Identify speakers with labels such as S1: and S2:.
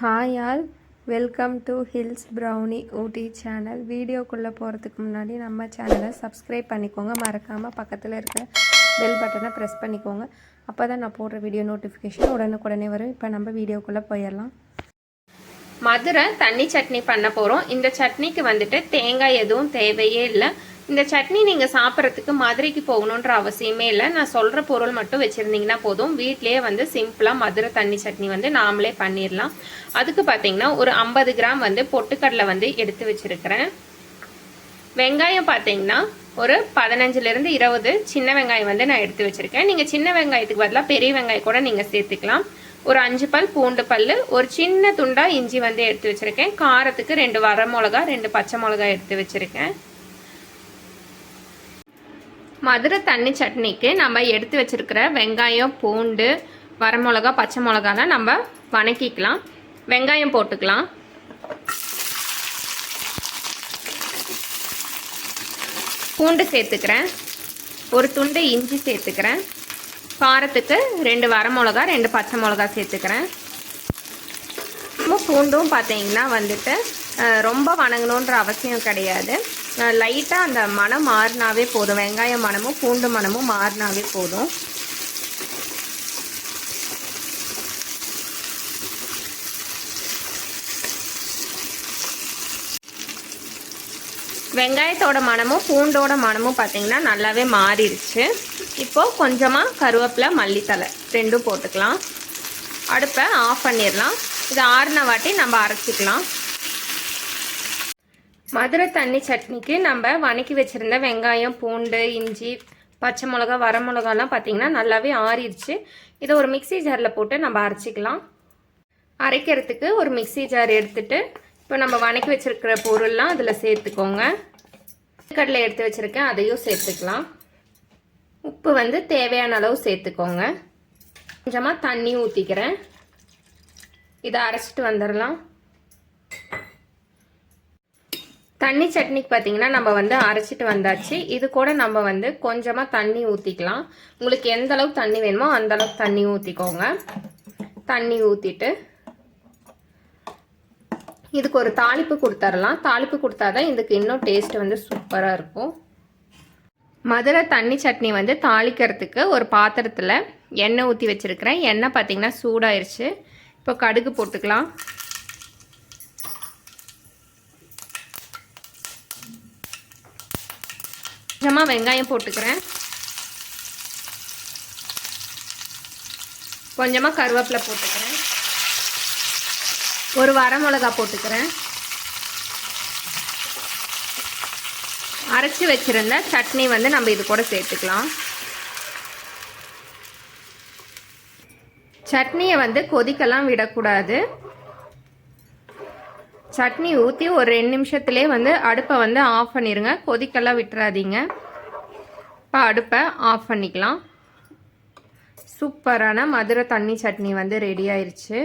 S1: Hi all welcome to hills brownie Ooty channel வீடியோக்குள்ளே போகிறதுக்கு முன்னாடி நம்ம சேனலை சப்ஸ்கிரைப் பண்ணிக்கோங்க. மறக்காமல் பக்கத்தில் இருக்க பெல் பட்டனை ப்ரெஸ் பண்ணிக்கோங்க. அப்போ தான் நான் போடுற வீடியோ நோட்டிஃபிகேஷன் உடனுக்குடனே வரும். இப்போ நம்ம வீடியோக்குள்ளே போயிடலாம்.
S2: மதுரை தண்ணி சட்னி பண்ண போகிறோம் இந்த சட்னிக்கு வந்துட்டு தேங்காய் எதுவும் தேவையே இல்லை. இந்த சட்னி நீங்கள் சாப்பிட்றதுக்கு மதுரைக்கு போகணுன்ற அவசியமே இல்லை. நான் சொல்கிற பொருள் மட்டும் வச்சுருந்தீங்கன்னா போதும். வீட்லேயே வந்து சிம்பிளாக மதுரை தண்ணி சட்னி வந்து நாமளே பண்ணிடலாம் அதுக்கு பார்த்தீங்கன்னா ஒரு ஐம்பது கிராம் வந்து பொட்டுக்கடலை வந்து எடுத்து வச்சுருக்கிறேன். வெங்காயம் பார்த்தீங்கன்னா ஒரு பதினஞ்சுலேருந்து இருபது சின்ன வெங்காயம் வந்து நான் எடுத்து வச்சுருக்கேன். நீங்கள் சின்ன வெங்காயத்துக்கு பதிலாக பெரிய வெங்காயம் கூட நீங்கள் சேர்த்துக்கலாம். ஒரு அஞ்சு பல் பூண்டு பல் ஒரு சின்ன துண்டாக இஞ்சி வந்து எடுத்து வச்சுருக்கேன். காரத்துக்கு ரெண்டு வர மிளகா ரெண்டு பச்சை மிளகா எடுத்து வச்சுருக்கேன். மதுரை தண்ணி சட்னிக்கு நம்ம எடுத்து வச்சுருக்கிற வெங்காயம் பூண்டு வரமிளகா பச்சை மிளகாலாம் நம்ம வணக்கிக்கலாம். வெங்காயம் போட்டுக்கலாம். பூண்டு சேர்த்துக்கிறேன். ஒரு துண்டு இஞ்சி சேர்த்துக்கிறேன். காரத்துக்கு ரெண்டு வரமிளகா ரெண்டு பச்சை மிளகா சேர்த்துக்கிறேன். பூண்டும் பார்த்தீங்கன்னா வந்துட்டு ரொம்ப வணங்கணுன்ற அவசியம் கிடையாது. லைட்டாக அந்த மனம் மாறினாவே போதும். வெங்காயம் மனமும் பூண்டு மனமும் மாறினாவே போதும். வெங்காயத்தோட மனமும் பூண்டோட மனமும் பார்த்தீங்கன்னா நல்லாவே மாறிடுச்சு இப்போது கொஞ்சமாக கருவேப்பிலை மல்லித்தலை ரெண்டும் போட்டுக்கலாம். அடுப்பை ஆஃப் பண்ணிடலாம். இது ஆறின வாட்டி நம்ம அரைச்சிக்கலாம். மதுரை தண்ணி சட்னிக்கு நம்ம வணக்கி வச்சுருந்த வெங்காயம் பூண்டு இஞ்சி பச்சை மிளகா வர மிளகாலாம் பார்த்திங்கன்னா நல்லாவே ஆறிடுச்சு. இதை ஒரு மிக்சி ஜாரில் போட்டு நம்ம அரைச்சிக்கலாம். அரைக்கிறதுக்கு ஒரு மிக்சி ஜார் எடுத்துட்டு இப்போ நம்ம வணக்கி வச்சுருக்கிற பொருள்லாம் அதில் சேர்த்துக்கோங்க. கடலை எடுத்து வச்சுருக்கேன் அதையும் சேர்த்துக்கலாம். உப்பு வந்து தேவையான அளவு சேர்த்துக்கோங்க. கொஞ்சமாக தண்ணி ஊற்றிக்கிறேன் இதை அரைச்சிட்டு வந்துடலாம். தண்ணி சட்னிக்கு பார்த்தீங்கன்னா நம்ம வந்து அரைச்சிட்டு வந்தாச்சு. இது கூட நம்ம வந்து கொஞ்சமாக தண்ணி ஊற்றிக்கலாம் உங்களுக்கு எந்த அளவுக்கு தண்ணி வேணுமோ அந்த அளவுக்கு தண்ணி ஊற்றிக்கோங்க தண்ணி ஊற்றிட்டு இதுக்கு ஒரு தாளிப்பு கொடுத்துர்லாம். தாளிப்பு கொடுத்தா தான் இதுக்கு இன்னும் டேஸ்ட் வந்து சூப்பராக இருக்கும். மதுரை தண்ணி சட்னி வந்து தாளிக்கிறதுக்கு ஒரு பாத்திரத்தில் எண்ணெய் ஊற்றி வச்சுருக்கிறேன். எண்ணெய் பார்த்திங்கன்னா சூடாயிருச்சு. இப்போ கடுகு போட்டுக்கலாம். கொஞ்சமாக வெங்காயம் போட்டுக்கிறேன். கொஞ்சமாக கருவேப்பிலை போட்டுக்கிறேன். ஒரு வரமிளகா போட்டுக்கிறேன். அரைச்சி வச்சுருந்த சட்னி வந்து நம்ம இது கூட சேர்த்துக்கலாம். சட்னியை வந்து கொதிக்கலாம் விடக்கூடாது. சட்னி ஊற்றி ஒரு ரெண்டு நிமிஷத்துலேயே வந்து அடுப்பை வந்து ஆஃப் பண்ணிடுங்க கொதிக்கெல்லாம் விட்டுறாதீங்க. இப்போ அடுப்பை ஆஃப் பண்ணிக்கலாம். சூப்பரான மதுரை தண்ணி சட்னி வந்து ரெடி ஆயிடுச்சு